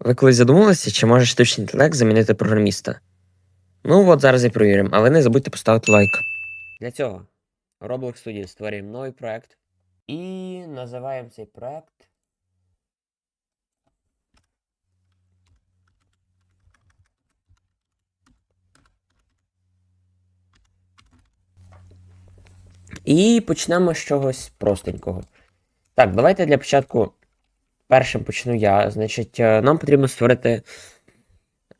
Ви колись задумалися, чи може штучний інтелект замінити програміста? Ну от зараз і перевіримо, але не забудьте поставити лайк. Для цього Roblox Studio створюємо новий проект і називаємо цей проект. І почнемо з чогось простенького. Так, давайте для початку першим почну я. Значить, е, нам потрібно створити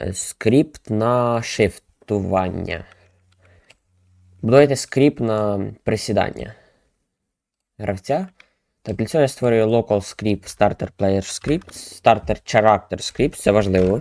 е, скрипт на шифтування. Будуєте скрипт на присідання гравця. Так, для цього я створюю local script, starter player script, starter character script, це важливо.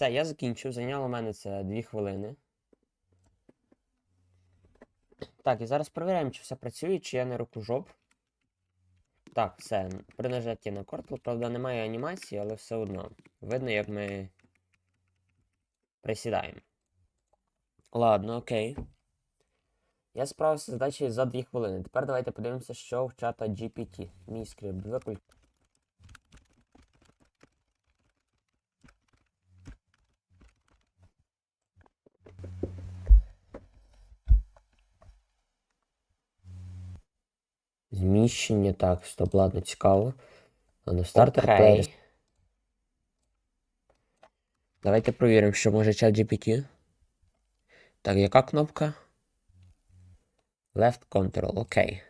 Все, я закінчив. Зайняло мене це 2 хвилини. Так, і зараз перевіряємо, чи все працює, чи я не рукожоп. Так, все. При нажатті на кортл, правда, немає анімації, але все одно. Видно, як ми присідаємо. Ладно, окей. Я справився з задачею за 2 хвилини. Тепер давайте подивимося, що в чата GPT. Мій скрипт. Виклик. Зміщення, так, стоп, ладно, цікаво. А на стартер Окей. плеєр. Давайте провіримо, що може чат GPT. Так, яка кнопка? Left Control, окей.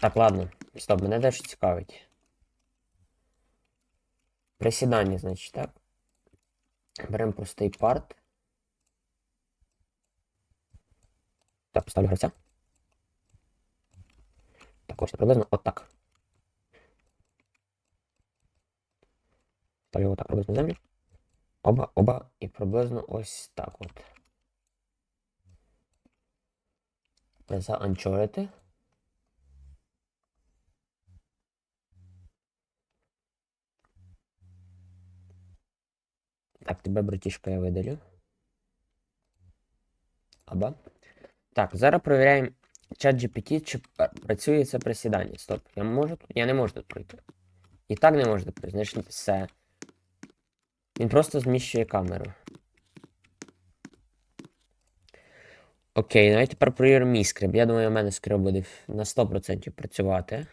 Так, ладно. Стоп, мене дещо цікавить. Присідання, значить, так? Беремо простий парт. Так, поставлю гравця. Так, ось приблизно отак. Ставлю його так приблизно землю. Оба, оба, і приблизно ось так от. Заанчорити. Так, тебе, братішка, я видалю. Аба. Так, зараз перевіряємо чат GPT, чи працює це присідання. Стоп. Я можу тут? Я не можу тут пройти. І так не можу тут пройти. Все. Він просто зміщує камеру. Окей, давайте тепер перевіримо мій скрипт. Я думаю, у мене скрипт буде на 100% працювати.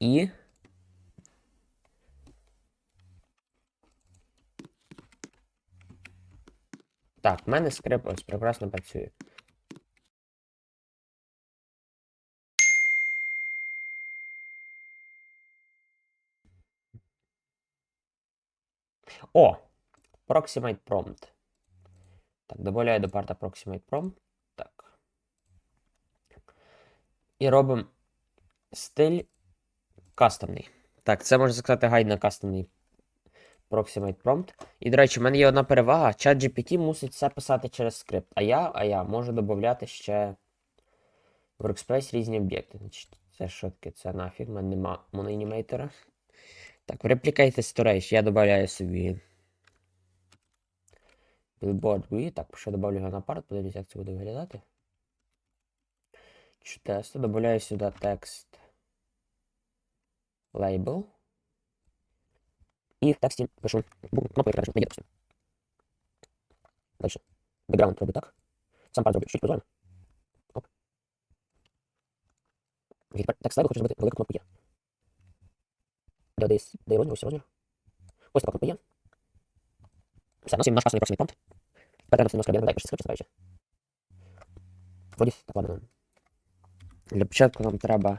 І. Так, в мене скрипт ось прекрасно працює. О! Proximate Prompt. Так, добавляю до парта Proximate Prompt. Так. І робимо стиль кастомний. Так, це можна сказати гайд на кастомний Proximate Prompt. І, до речі, в мене є одна перевага. ChatGPT мусить все писати через скрипт. А я, а я можу додати ще в Workspace різні об'єкти. Це що таке? Це нафіг, в мене нема моноанімейтора. Так, в Replicate Storage я додаю собі Billboard View. Так, ще додавлю його на парт, подивлюсь, як це буде виглядати. Тесту, додаю сюди текст label. І в тексті пишу яка не є допустим. Дальше. Background роблю так. Сам парт зроблю чуть прозорим. Оп. І тепер хочу зробити велику кнопку є. Де десь, де розмір, ось розмір. Ось така кнопка є. Все, у нас є наш кастомний проксимний промпт. Тепер треба немножко об'єднати, пише скрипт. Вроді, так, ладно. Для початку нам треба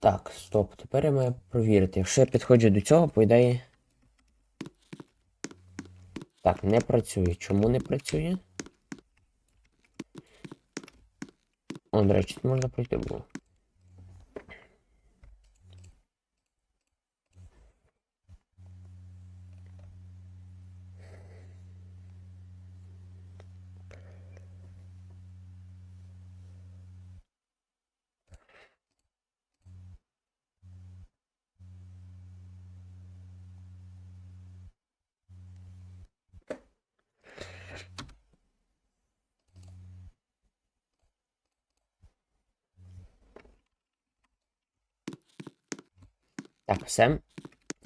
Так, стоп. Тепер я маю провірити. Якщо я підходжу до цього, по ідеї. Так, не працює. Чому не працює? О, до речі, тут можна пройти було. Так, все.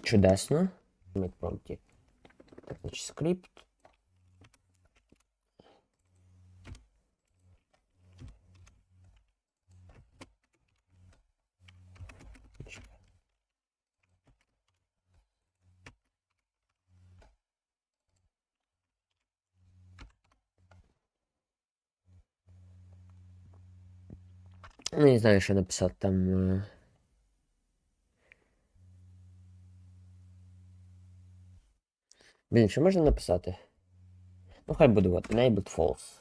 Чудесно. Так, значить, скрипт. Ну, не знаю, що написати там. Блін, що можна написати? Ну, хай буде от enabled false.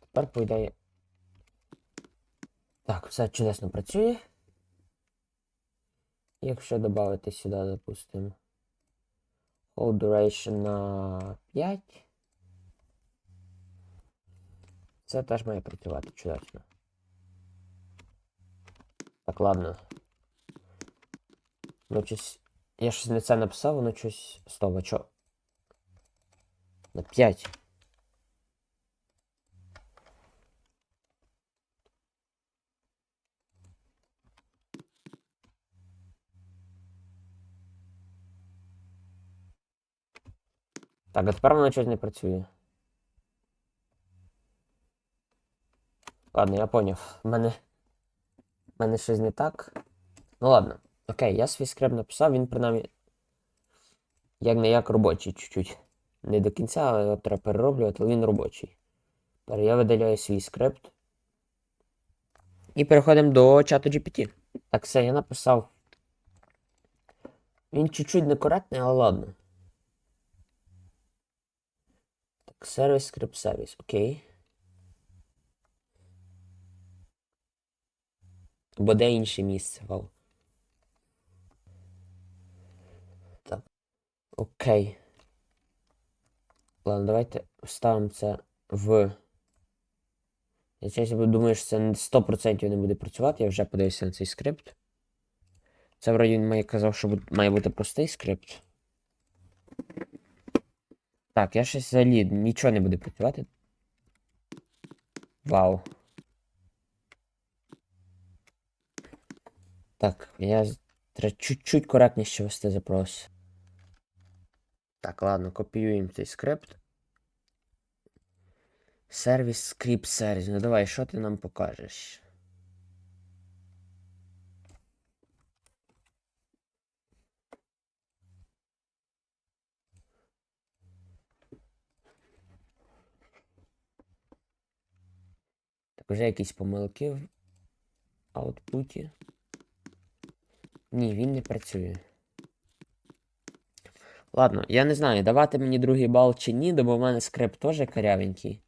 Тепер по ідеї. Так, все чудесно працює. Якщо додати сюди, допустимо. Hold duration на 5. Це теж має працювати чудесно. Так, ладно. Ну, щось... Я щось не це написав, воно щось. Стоп, а чо? На 5. Так, а тепер воно щось не працює. Ладно, я поняв. У мене. У мене щось не так. Ну ладно. Окей, я свій скрипт написав, він принаймні. Як не як робочий чуть-чуть. Не до кінця, але його треба перероблювати, але він робочий. Тепер я видаляю свій скрипт. І переходимо до чату GPT. Так, все, я написав. Він чуть-чуть некоректний, але ладно. Так, сервіс, скрипт, сервіс, окей. Бо де інше місце, вау. Так. Окей. Ладно, давайте вставимо це в. Я чесно думаю, що це 100% не буде працювати, я вже подивився на цей скрипт. Це вроді він має казав, що має бути простий скрипт. Так, я щось взагалі нічого не буде працювати. Вау. Так, я треба чуть-чуть коректніше вести запрос. Так, ладно, копіюємо цей скрипт. Сервіс, скрипт, сервіс. Ну давай, що ти нам покажеш? Так, вже якісь помилки в аутпуті. Ні, він не працює. Ладно, я не знаю, давати мені другий бал чи ні, бо в мене скрипт теж карявенький.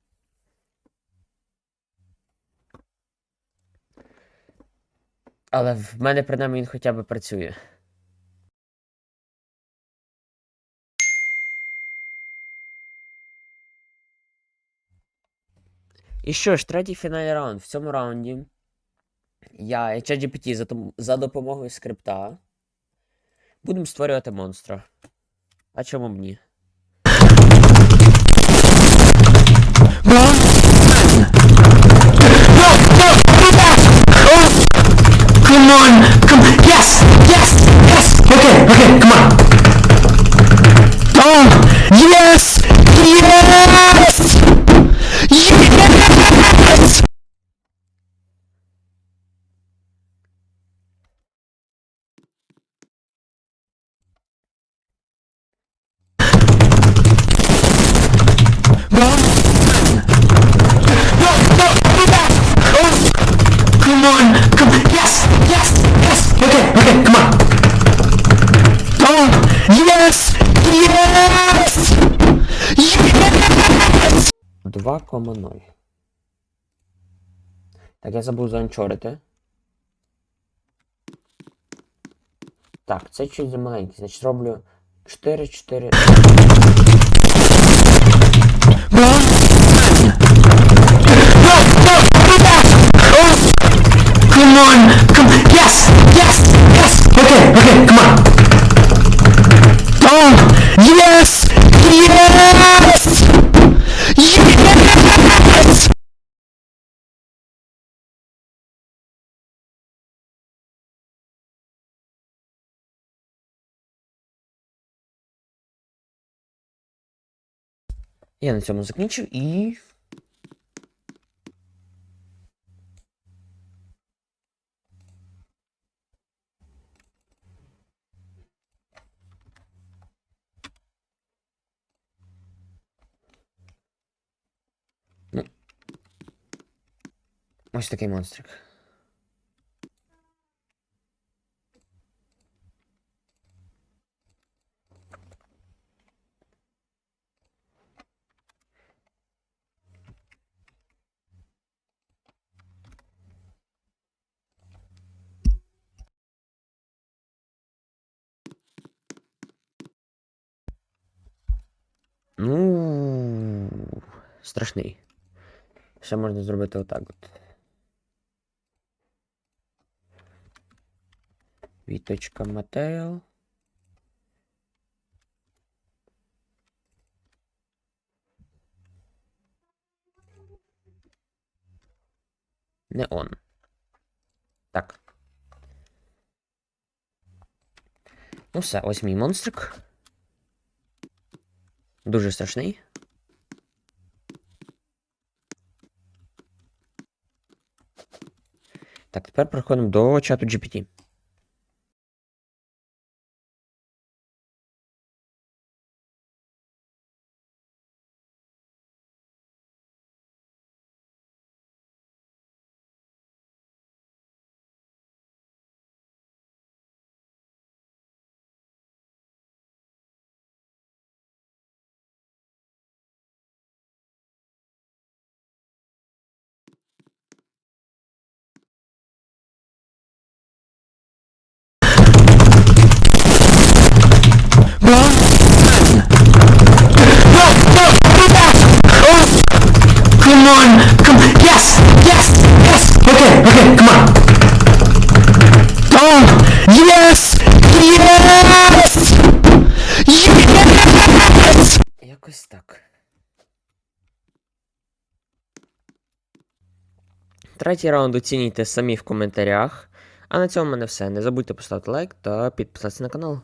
Але в мене принаймні він хоча б працює. І що ж, третій фінальний раунд. В цьому раунді я ChatGPT за, за допомогою скрипта будемо створювати монстра. А чому б ні? No, no, go back! Oh! Come on! Come Yes! Yes! Yes! Okay, okay, come on! Oh! Yes! Yes! Yes! 2,0. Так, я забув заанчорити. Так, це чуть замаленький, значить роблю 4, 4. No, no, go back! Oh! Come on! Come Yes! Yes! Yes! Okay, okay, come on! Я на цьому закінчив і. Ну. Ось такий монстрик. Ну. Страшний. Ще можна зробити отак от. Віточка Матео. Не он. Так. Ну все, ось мій монстрик. Дуже страшний. Так, тепер переходимо до чату GPT. No, no, go back! Oh! Come on! Come Yes! Yes! Yes! Okay, okay, come on! Oh! Yes! Yes! Yes! Якось так. Третій раунд оцінюйте самі в коментарях. А на цьому в мене все. Не забудьте поставити лайк та підписатися на канал.